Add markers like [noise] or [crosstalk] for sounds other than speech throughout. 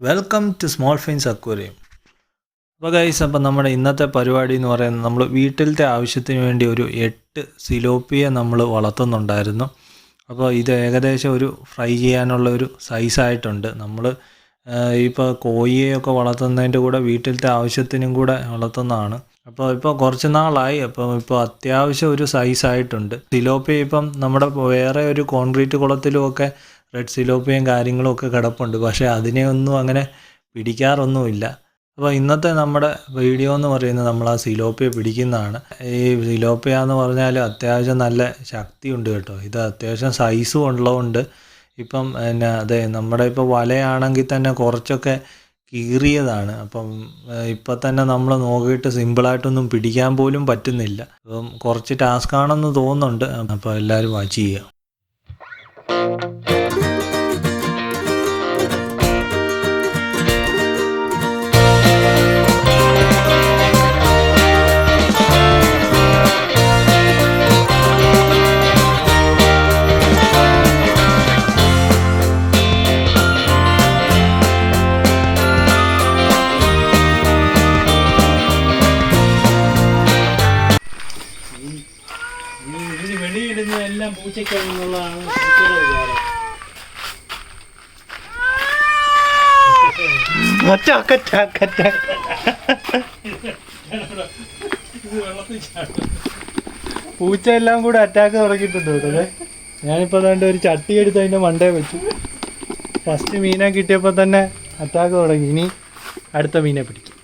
Welcome to Small Fins Aquarium അപ്പോൾ guys അപ്പം നമ്മുടെ ഇന്നത്തെ പരിപാടി എന്ന് പറയുന്നത് നമ്മൾ വീട്ടിലത്തെ ആവശ്യത്തിന് വേണ്ടി ഒരു എട്ട് സിലോപ്പിയെ നമ്മൾ വളർത്തുന്നുണ്ടായിരുന്നു. അപ്പോൾ ഇത് ഏകദേശം ഒരു ഫ്രൈ ചെയ്യാനുള്ള ഒരു സൈസായിട്ടുണ്ട് നമ്മൾ ഇപ്പോൾ കോഴിയെയൊക്കെ വളർത്തുന്നതിന്റെ കൂടെ വീട്ടിലത്തെ ആവശ്യത്തിനും കൂടെ വളർത്തുന്നതാണ്. അപ്പോൾ ഇപ്പോൾ കുറച്ച് നാളായി. അപ്പം ഇപ്പോൾ അത്യാവശ്യം ഒരു സൈസായിട്ടുണ്ട് സിലോപ്പിയ ഇപ്പം നമ്മുടെ വേറെ ഒരു കോൺക്രീറ്റ് കുളത്തിലും ഒക്കെ റെഡ് സിലോപ്പിയും കാര്യങ്ങളും ഒക്കെ കിടപ്പുണ്ട്. പക്ഷേ അതിനെ ഒന്നും അങ്ങനെ പിടിക്കാറൊന്നുമില്ല. അപ്പോൾ ഇന്നത്തെ നമ്മുടെ വീഡിയോ എന്ന് പറയുന്നത് നമ്മൾ ആ സിലോപ്പിയ പിടിക്കുന്നതാണ്. ഈ സിലോപ്പിയ എന്ന് പറഞ്ഞാൽ അത്യാവശ്യം നല്ല ശക്തിയുണ്ട് കേട്ടോ. ഇത് അത്യാവശ്യം സൈസും ഉള്ളതുകൊണ്ട് ഇപ്പം പിന്നെ അതെ നമ്മുടെ ഇപ്പോൾ വലയാണെങ്കിൽ തന്നെ കുറച്ചൊക്കെ കീറിയതാണ്. അപ്പം ഇപ്പം തന്നെ നമ്മൾ നോക്കിയിട്ട് സിമ്പിളായിട്ടൊന്നും പിടിക്കാൻ പോലും പറ്റുന്നില്ല. അപ്പം കുറച്ച് ടാസ്ക് ആണെന്ന് തോന്നുന്നുണ്ട്. അപ്പോൾ എല്ലാവരും വാച്ച് ചെയ്യുക. ഇതിന് വെളിയിടുന്ന എല്ലാം പൂച്ചയ്ക്കാണെന്നുള്ളതാണ് പൂച്ച എല്ലാം കൂടെ അറ്റാക്ക് തുടങ്ങിയിട്ടുണ്ട് കേട്ടോ ദേ. ഞാനിപ്പോ അതുകൊണ്ട് ഒരു ചട്ടി എടുത്ത് അതിന്റെ മണ്ടേ വെച്ചു. ഫസ്റ്റ് മീനെ കിട്ടിയപ്പോൾ തന്നെ അറ്റാക്ക് തുടങ്ങി. ഇനി അടുത്ത മീനെ പിടിക്കും.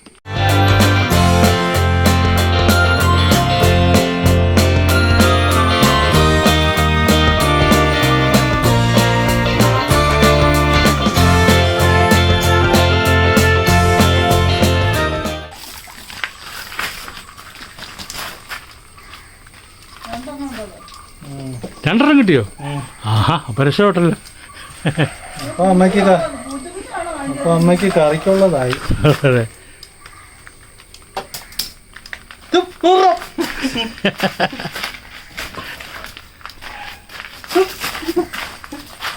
രണ്ടെണ്ണം കിട്ടിയോ? ആഹാ അപ്പൊ രക്ഷപ്പെട്ടല്ലോ അപ്പൊ അമ്മയ്ക്ക് അപ്പൊ അമ്മയ്ക്ക് കറിക്കുള്ളതായി. അതെ.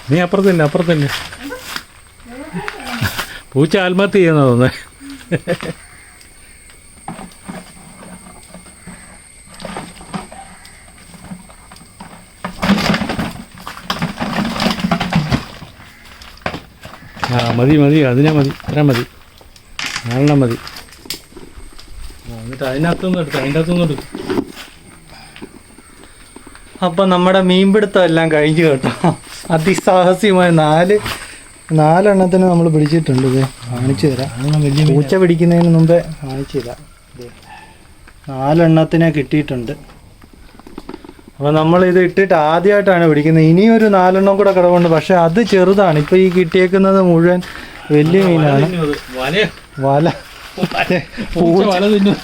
നീ അപ്പുറത്ത് തന്നെ അപ്പുറത്ത് തന്നെ പൂച്ച ആത്മഹത്യ ചെയ്യുന്ന ആ മതി മതി അതിനെ മതി ഇത്ര മതി. നാലെണ്ണം മതി. എന്നിട്ട് അതിനകത്തുനിന്ന് എടുത്തു അതിന്റെ അകത്തുനിന്ന് എടുത്തു. അപ്പൊ നമ്മുടെ മീൻപിടുത്തം എല്ലാം കഴിഞ്ഞു കേട്ടോ. അതിസാഹസ്യമായ നാല് നാലെണ്ണത്തിന് നമ്മൾ പിടിച്ചിട്ടുണ്ട് ഇത്. കാണിച്ചു തരാം. പൂച്ച പിടിക്കുന്നതിന് മുമ്പേ കാണിച്ചു തരാം. നാലെണ്ണത്തിനെ കിട്ടിയിട്ടുണ്ട്. അപ്പോൾ നമ്മൾ ഇത് ഇട്ടിട്ട് ആദ്യമായിട്ടാണ് പിടിക്കുന്നത്. ഇനിയൊരു ഒരു നാലെണ്ണം കൂടെ കിടവുണ്ട് പക്ഷെ അത് ചെറുതാണ്. ഇപ്പൊ ഈ കിട്ടിയേക്കുന്നത് മുഴുവൻ വലിയ മീനാണ്. വല.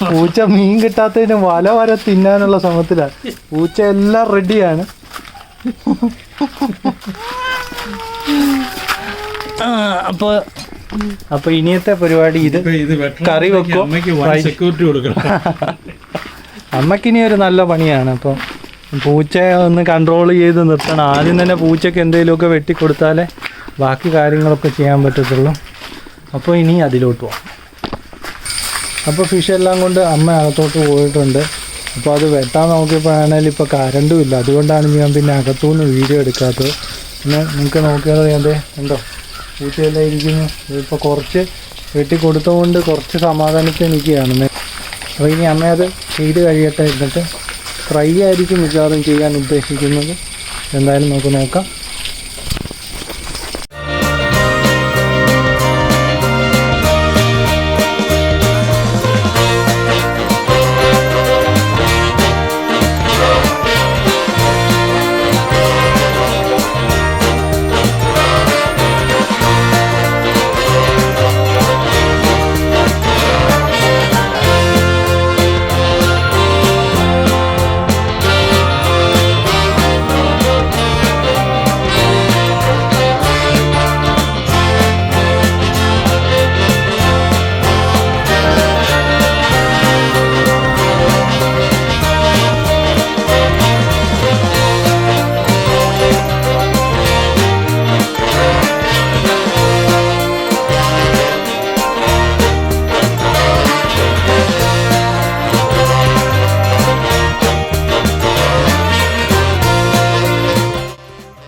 പൂച്ച മീൻ കിട്ടാത്തതിന് വല വരെ തിന്നാനുള്ള ശ്രമത്തിലാണ് പൂച്ച എല്ലാം റെഡിയാണ്. അപ്പൊ അപ്പൊ ഇനിയത്തെ പരിപാടി ഇത് കറി വെക്കും. സെക്യൂരിറ്റി കൊടുക്കണം. [laughs] അമ്മക്കിനി ഒരു നല്ല പണിയാണ്. അപ്പം പൂച്ചയെ ഒന്ന് കൺട്രോൾ ചെയ്ത് നിർത്തണം. ആദ്യം തന്നെ പൂച്ചയ്ക്ക് എന്തെങ്കിലുമൊക്കെ വെട്ടിക്കൊടുത്താലേ ബാക്കി കാര്യങ്ങളൊക്കെ ചെയ്യാൻ പറ്റത്തുള്ളൂ. അപ്പോൾ ഇനി അതിലോട്ട് പോകാം അപ്പോൾ ഫിഷ് എല്ലാം കൊണ്ട് അമ്മ അകത്തോട്ട് പോയിട്ടുണ്ട്. അപ്പോൾ അത് വെട്ടാൻ നോക്കിയപ്പോഴാണെങ്കിൽ ഇപ്പോൾ കരണ്ടും ഇല്ല. അതുകൊണ്ടാണ് ഞാൻ പിന്നെ അകത്തുനിന്ന് വീഡിയോ എടുക്കാത്തത്. പിന്നെ നിങ്ങൾക്ക് നോക്കിയാൽ അതെ ഉണ്ടോ പൂച്ചയെല്ലാം ഇരിക്കുന്നു. ഇപ്പോൾ കുറച്ച് വെട്ടി കൊടുത്തുകൊണ്ട് കുറച്ച് സമാധാനത്തിൽ നിൽക്കുകയാണ്. അപ്പോൾ ഇനി അമ്മ അത് ചെയ്ത് കഴിയട്ടെ എന്നിട്ട് ഫ്രൈ ആയിരിക്കും മിക്കവാറും ചെയ്യാൻ ഉദ്ദേശിക്കുന്നത്. എന്തായാലും നമുക്ക് നോക്കാം.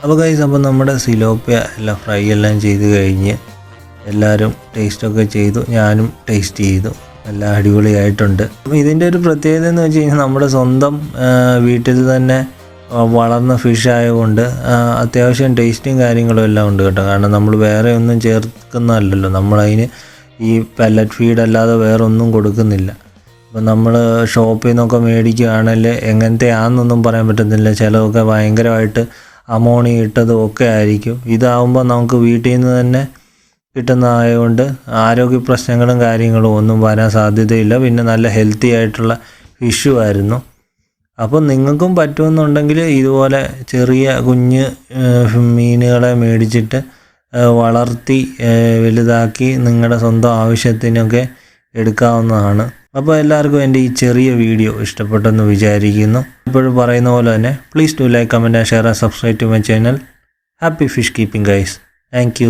അപ്പോൾ കൈസ് അപ്പോൾ നമ്മുടെ സിലോപ്പിയ എല്ലാം ഫ്രൈ എല്ലാം ചെയ്ത് കഴിഞ്ഞ് എല്ലാവരും ടേസ്റ്റൊക്കെ ചെയ്തു. ഞാനും ടേസ്റ്റ് ചെയ്തു. നല്ല അടിപൊളിയായിട്ടുണ്ട്. അപ്പോൾ ഇതിന്റെ ഒരു പ്രത്യേകത എന്ന് വെച്ച് കഴിഞ്ഞാൽ നമ്മുടെ സ്വന്തം വീട്ടിൽ തന്നെ വളർന്ന ഫിഷ് ആയതുകൊണ്ട് അത്യാവശ്യം ടേസ്റ്റും കാര്യങ്ങളും എല്ലാം ഉണ്ട് കേട്ടോ. കാരണം നമ്മൾ വേറെ ഒന്നും ചേർക്കുന്നതല്ലല്ലോ. നമ്മളതിന് ഈ പെല്ലറ്റ് ഫീഡ് അല്ലാതെ വേറെ ഒന്നും കൊടുക്കുന്നില്ല അപ്പോൾ നമ്മൾ ഷോപ്പിൽ നിന്നൊക്കെ മേടിക്കുകയാണെങ്കിൽ എങ്ങനത്തെ ആണെന്നൊന്നും പറയാൻ പറ്റത്തില്ല. ചിലതൊക്കെ ഭയങ്കരമായിട്ട് അമോണി ഇട്ടതും ഒക്കെ ആയിരിക്കും. ഇതാവുമ്പോൾ നമുക്ക് വീട്ടിൽ നിന്ന് തന്നെ കിട്ടുന്നതായതുകൊണ്ട് ആരോഗ്യ പ്രശ്നങ്ങളും കാര്യങ്ങളും ഒന്നും വരാൻ സാധ്യതയില്ല. പിന്നെ നല്ല ഹെൽത്തി ആയിട്ടുള്ള ഫിഷു ആയിരുന്നു. അപ്പോൾ നിങ്ങൾക്കും പറ്റുമെന്നുണ്ടെങ്കിൽ ഇതുപോലെ ചെറിയ കുഞ്ഞ് മീനുകളെ മേടിച്ചിട്ട് വളർത്തി വലുതാക്കി നിങ്ങളുടെ സ്വന്തം ആവശ്യത്തിനൊക്കെ എടുക്കാവുന്നതാണ്. അപ്പോൾ എല്ലാവർക്കും എന്റെ ഈ ചെറിയ വീഡിയോ ഇഷ്ടപ്പെട്ടെന്ന് വിചാരിക്കുന്നു. ഇപ്പോഴും പറയുന്ന പോലെ തന്നെ please do like comment and share and subscribe to my channel happy fish keeping guys thank